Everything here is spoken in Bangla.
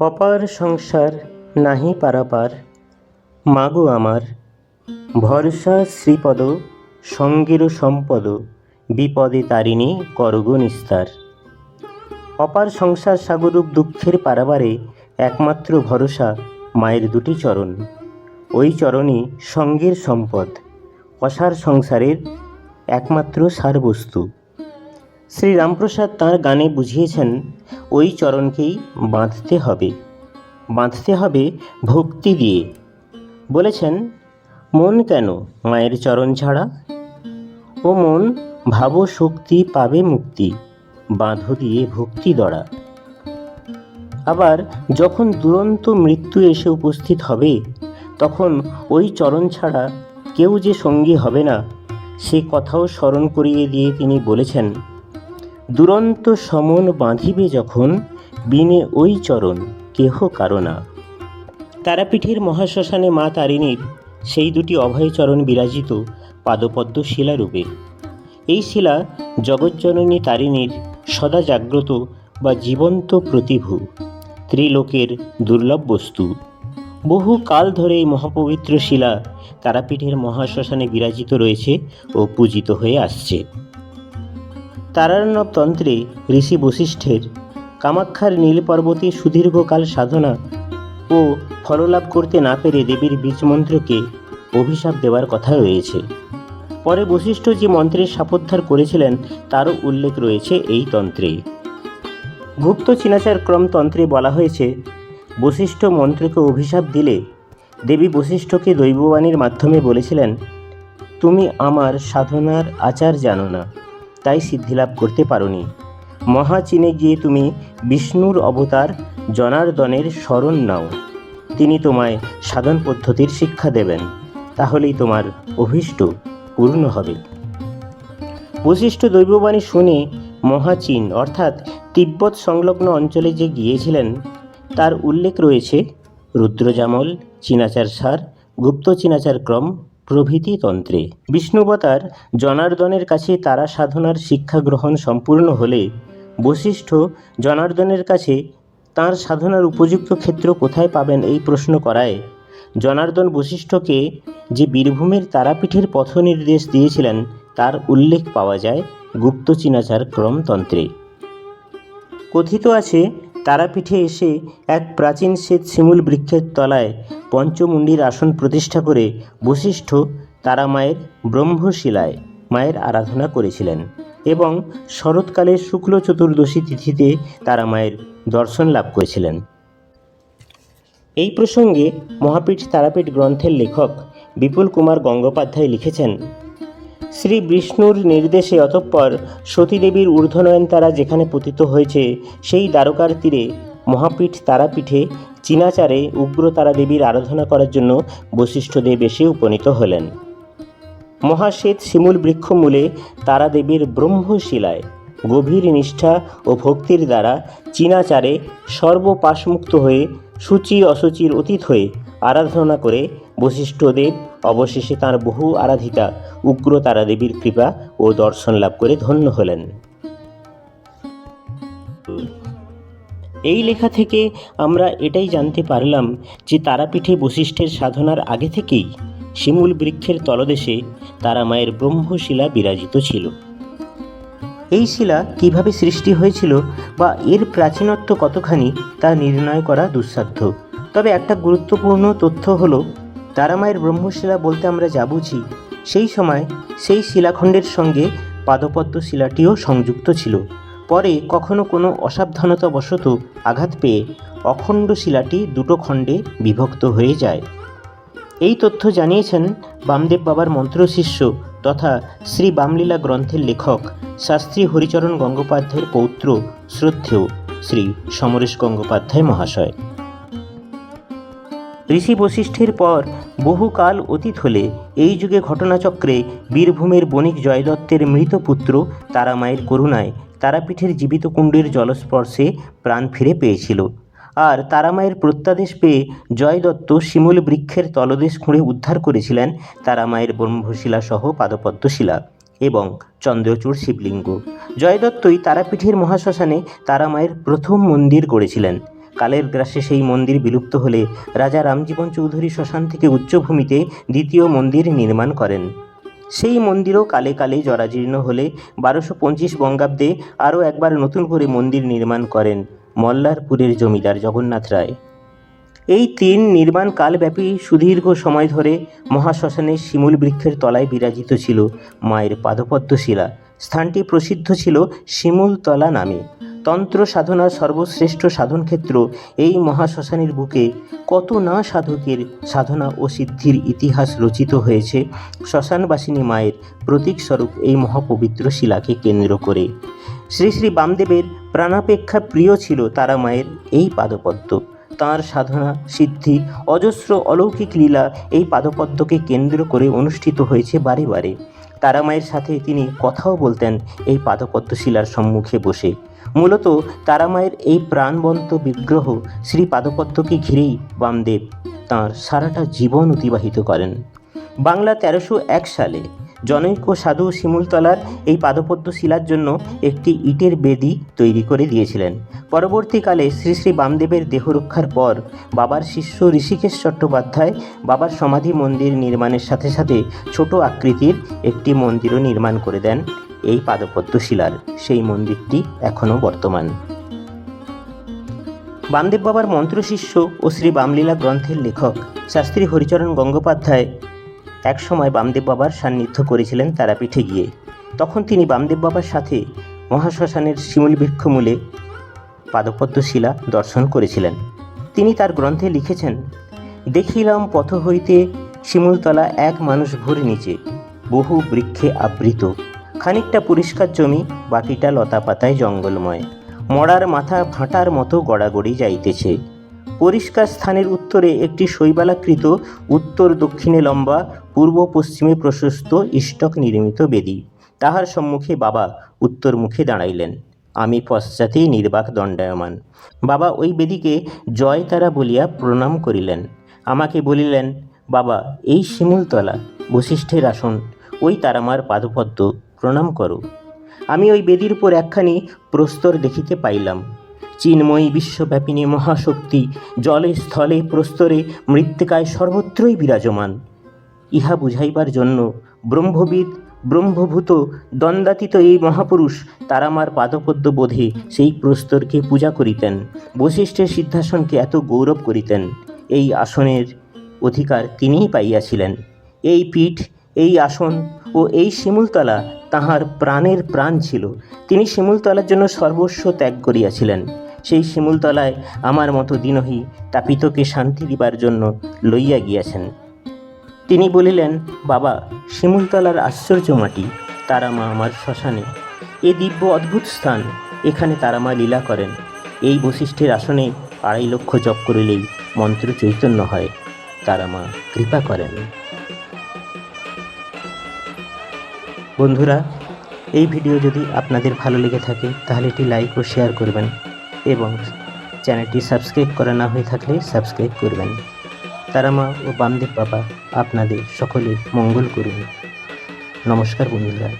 অপার সংসার নাহি পারাপার। মাগো আমার, ভরসা শ্রীপদ সঙ্গের সম্পদ, বিপদে তারিণী করগ নিস্তার। অপার সংসার সাগরূপ দুঃখের পারাবারে একমাত্র ভরসা মায়ের দুটি চরণ। ওই চরণই সঙ্গের সম্পদ, অসার সংসারের একমাত্র সারবস্তু। শ্রী রামপ্রসাদ তাঁর গানে বুঝিয়েছেন, ওই চরণকেই বাঁধতে হবে। বাঁধতে হবে ভক্তি দিয়ে। বলেছেন, মন কেন মায়ের চরণ ছাড়া? ও মন ভাব শক্তি পাবে মুক্তি, বাঁধো দিয়ে ভক্তি দড়া আবার, যখন দুরন্ত মৃত্যু এসে উপস্থিত হবে, তখন ওই চরণ ছাড়া কেউ যে সঙ্গী হবে না, সে কথাও স্মরণ করিয়ে দিয়ে তিনি বলেছেন দুরন্ত সমন বাঁধিবে যখন বিনে ওই চরণ, কেহ কারণা তারাপীঠের মহাশ্মশানে মা তারিণীর সেই দুটি অভয় চরণ বিরাজিত পাদপদ্ম শিলারূপে এই শিলা জগজ্জননী তারিণীর সদা জাগ্রত বা জীবন্ত প্রতিভু, ত্রিলোকের দুর্লভ বস্তু। বহু কাল ধরে এই মহাপবিত্র শিলা তারাপীঠের মহাশ্মশানে বিরাজিত রয়েছে ও পূজিত হয়ে আসছে। তারার্ণব তন্ত্রে ঋষি বশিষ্ঠের কামাক্ষার নীল পর্বতে সুদীর্ঘকাল সাধনা ও ফললাভ করতে না পেরে দেবীর বীজ মন্ত্রকে অভিশাপ দেওয়ার কথা রয়েছে। পরে বশিষ্ঠ যে মন্ত্রের সাপোদ্ধার করেছিলেন, তারও উল্লেখ রয়েছে এই তন্ত্রে। গুপ্ত চিনাচার ক্রম তন্ত্রে বলা হয়েছে, বশিষ্ঠ মন্ত্রকে অভিশাপ দিলে দেবী বশিষ্ঠকে দৈববাণীর মাধ্যমে বলেছিলেন, তুমি আমার সাধনার আচার জানো না। তাই সিদ্ধিলাভ করতে পারোনি। মহাচীনে গিয়ে তুমি বিষ্ণুর অবতার জনার্দনের স্মরণ নাও। তিনি তোমায় সাধন পদ্ধতির শিক্ষা দেবেন। তাহলেই তোমার অভীষ্ট পূর্ণ হবে। বশিষ্ঠ দৈববাণী শুনে মহাচীন অর্থাৎ তিব্বত সংলগ্ন অঞ্চলে যে গিয়েছিলেন, তার উল্লেখ রয়েছে, রুদ্রজামল, চীনাচার সার, গুপ্ত চীনাচার ক্রম প্রভৃতি তন্ত্রে বিষ্ণুবতার জনার্দনের কাছে তারা সাধনার শিক্ষা গ্রহণ সম্পূর্ণ হলে বশিষ্ঠ জনার্দনের কাছে তার সাধনার উপযুক্ত ক্ষেত্র কোথায় পাবেন এই প্রশ্ন করায়। জনার্দন বশিষ্ঠকে যে বীরভূমের তারাপীঠের পথ নির্দেশ দিয়েছিলেন, তার উল্লেখ পাওয়া যায় গুপ্ত চীনাচার ক্রমতন্ত্রে কথিত আছে, তারাপীঠে এসে এক প্রাচীন শ্বেত শিমুল বৃক্ষের তলায় পঞ্চমুণ্ডির আসন প্রতিষ্ঠা করে বশিষ্ঠ তারা মায়ের ব্রহ্মশিলায় মায়ের আরাধনা করেছিলেন এবং শরৎকালের শুক্ল চতুর্দশী তিথিতে তারা মায়ের দর্শন লাভ করেছিলেন। এই প্রসঙ্গে মহাপীঠ তারাপীঠ গ্রন্থের লেখক বিপুল কুমার গঙ্গোপাধ্যায় লিখেছেন, শ্রী বিষ্ণুর নির্দেশে অতঃপর সতীদেবীর ঊর্ধ্বনয়ন তারা যেখানে পতিত হয়েছে সেই দ্বারকার তীরে মহাপীঠ তারাপীঠে চীনাচারে উগ্র তারা দেবীর আরাধনা করার জন্য বশিষ্ঠদেব এসে উপনীত হলেন। মহাশ্বেত শিমুল বৃক্ষমূলে তারা দেবীর ব্রহ্মশিলায় গভীর নিষ্ঠা ও ভক্তির দ্বারা চীনাচারে সর্বপাশমুক্ত হয়ে সূচি অসুচির অতীত হয়ে আরাধনা করে বশিষ্ঠদেব অবশেষে তাঁর বহু আরাধিতা উগ্র তারা দেবীর কৃপা ও দর্শন লাভ করে ধন্য হলেন। এই লেখা থেকে আমরা এটাই জানতে পারলাম যে তারাপীঠে বশিষ্ঠের সাধনার আগে থেকেই শিমুল বৃক্ষের তলদেশে তারা মায়ের ব্রহ্মশিলা বিরাজিত ছিল। এই শিলা কীভাবে সৃষ্টি হয়েছিল বা এর প্রাচীনত্ব কতখানি তা নির্ণয় করা দুঃসাধ্য। তবে একটা গুরুত্বপূর্ণ তথ্য হলো তারামায়ের ব্রহ্মশিলা বলতে আমরা যা বুঝি, সেই সময় সেই শিলাখণ্ডের সঙ্গে পাদপদ্ম শিলাটিও সংযুক্ত ছিল। পরে কখনো কোনো অসাবধানতাবশত আঘাত পেয়ে অখণ্ড শিলাটি দুটো খণ্ডে বিভক্ত হয়ে যায়। এই তথ্য জানিয়েছেন বামদেব বাবার মন্ত্রশিষ্য তথা শ্রী বামলীলা গ্রন্থের লেখক শাস্ত্রী হরিচরণ গঙ্গোপাধ্যায়ের পৌত্র শ্রদ্ধেয় শ্রী সমরেশ গঙ্গোপাধ্যায় মহাশয়। ঋষি বশিষ্ঠের পর বহুকাল অতীত হলে এই যুগে ঘটনাচক্রে বীরভূমের বণিক জয়দত্তের মৃত পুত্র তারামায়ের করুণায় তারাপীঠের জীবিত কুণ্ডের জলস্পর্শে প্রাণ ফিরে পেয়েছিল। আর তারামায়ের প্রত্যাদেশ পেয়ে জয়দত্ত শিমুল বৃক্ষের তলদেশ খুঁড়ে উদ্ধার করেছিলেন তারামায়ের ব্রহ্মশিলা সহ পাদপদ্মশিলা এবং চন্দ্রচূড় শিবলিঙ্গ। জয়দত্তই তারাপীঠের মহাশ্মশানে তারামায়ের প্রথম মন্দির গড়েছিলেন। কালের গ্রাসে সেই মন্দির বিলুপ্ত হলে রাজা রামজীবন চৌধুরী শ্মশান থেকে উচ্চভূমিতে দ্বিতীয় মন্দির নির্মাণ করেন। সেই মন্দিরও কালে কালে জরাজীর্ণ হলে বারোশো পঁচিশ বঙ্গাব্দে আরও একবার নতুন করে মন্দির নির্মাণ করেন মল্লারপুরের জমিদার জগন্নাথ রায়। এই তিন নির্মাণ কালব্যাপী সুদীর্ঘ সময় ধরে মহাশ্মশানের শিমুল বৃক্ষের তলায় বিরাজিত ছিল মায়ের পাদপদ্ম শিলা স্থানটি প্রসিদ্ধ ছিল শিমুলতলা নামে। তন্ত্র সাধনার সর্বশ্রেষ্ঠ সাধনক্ষেত্র এই মহাশ্মশানের বুকে। কত না সাধকের সাধনা ও সিদ্ধির ইতিহাস রচিত হয়েছে, শ্মশানবাসিনী মায়ের প্রতীকস্বরূপ এই মহাপবিত্র শিলাকে কেন্দ্র করে। শ্রী শ্রী বামদেবের প্রাণাপেক্ষা প্রিয় ছিল তারা মায়ের এই পাদপদ্ম। তাঁর সাধনা, সিদ্ধি, অজস্র অলৌকিক লীলা এই পাদপদ্মকে কেন্দ্র করে অনুষ্ঠিত হয়েছে বারে বারে। তারামায়ের সাথে তিনি কথাও বলতেন এই পাদপদ্ম শিলার সম্মুখে বসে। মূলত তারামায়ের এই প্রাণবন্ত বিগ্রহ শ্রী পাদপদ্মকে ঘিরেই বামদেব তাঁর সারাটা জীবন অতিবাহিত করেন। বাংলা তেরোশো এক সালে জনৈক সাধু শিমুলতলার এই পাদপদ্ম শিলার জন্য একটি ইটের বেদি তৈরি করে দিয়েছিলেন। পরবর্তীকালে শ্রী শ্রী বামদেবের দেহরক্ষার পর বাবার শিষ্য ঋষিকেশ চট্টোপাধ্যায় বাবার সমাধি মন্দির নির্মাণের সাথে সাথে ছোট আকৃতির একটি মন্দিরও নির্মাণ করে দেন। এই পাদপদ্ম শিলার সেই মন্দিরটি এখনও বর্তমান। বামদেব বাবার মন্ত্রশিষ্য ও শ্রী বামলীলা গ্রন্থের লেখক শাস্ত্রী হরিচরণ গঙ্গোপাধ্যায় একসময় বামদেব বাবার সান্নিধ্য করেছিলেন তারাপীঠে গিয়ে। তখন তিনি বামদেব বাবার সাথে মহাশ্মশানের শিমুল বৃক্ষমূলে পাদপদ্ম শিলা দর্শন করেছিলেন। তিনি তার গ্রন্থে লিখেছেন, দেখিলাম পথ হইতে শিমুলতলা এক মানুষ ভোর নিচে, বহু বৃক্ষে আবৃত। খানিকটা পরিষ্কার জমি, বাকিটা লতাপাতায় জঙ্গলময়। মরার মাথা ফাঁটার মতো গড়াগড়ি যাইতেছে। পরিষ্কার স্থানের উত্তরে একটি শৈবালাকৃত, উত্তর দক্ষিণে লম্বা, পূর্ব পশ্চিমে প্রশস্ত ইষ্টক নির্মিত বেদি। তাহার সম্মুখে বাবা উত্তর মুখে দাঁড়াইলেন। আমি পশ্চাতেই নির্বাক দণ্ডায়মান। বাবা ওই বেদিকে জয় তারা বলিয়া প্রণাম করিলেন। আমাকে বলিলেন, বাবা, এই শিমুলতলা, বশিষ্ঠের আসন, ওই তারামার পাদপদ্ম। প্রণাম করো। আমি ওই বেদির উপর একখানি প্রস্তর দেখিতে পাইলাম। চিন্ময়ী বিশ্বব্যাপিনী মহাশক্তি জলে স্থলে প্রস্তরে মৃত্তিকায় সর্বত্রই বিরাজমান। ইহা বুঝাইবার জন্য ব্রহ্মবিদ, ব্রহ্মভূত দ্বন্দ্বাতীত এই মহাপুরুষ তারামার পাদপদ্ম বোধে সেই প্রস্তরকে পূজা করিতেন, বশিষ্ঠের সিদ্ধাসনকে এত গৌরব করিতেন। এই আসনের অধিকার তিনিই পাইয়াছিলেন। এই পীঠ এই আসন ও এই শিমুলতলা তাহার প্রাণের প্রাণ ছিল। তিনি শিমুলতলার জন্য সর্বস্ব ত্যাগ করিয়াছিলেন। সেই শিমুলতলায় আমার মতো দিনহী তাপিতকে শান্তি দিবার জন্য লইয়া গিয়াছেন। তিনি বলিলেন, বাবা, শিমুলতলার আশ্চর্য মাটি, তারামা আমার শ্মশানে। এ দিব্য অদ্ভুত স্থান, এখানে তারামা লীলা করেন। এই বশিষ্ঠের আসনে আড়াই লক্ষ জপ করিলেই মন্ত্র চৈতন্য হয়। তারামা কৃপা করেন। বন্ধুরা, এই ভিডিও যদি আপনাদের ভালো লেগে থাকে, তাহলে এটি লাইক ও শেয়ার করবেন এবং চ্যানেলটি সাবস্ক্রাইব করা না হয়ে থাকলে সাবস্ক্রাইব করবেন। তারামা ও বামদেব বাবা আপনাদের সকলের মঙ্গল করুন। নমস্কার বন্ধুরা।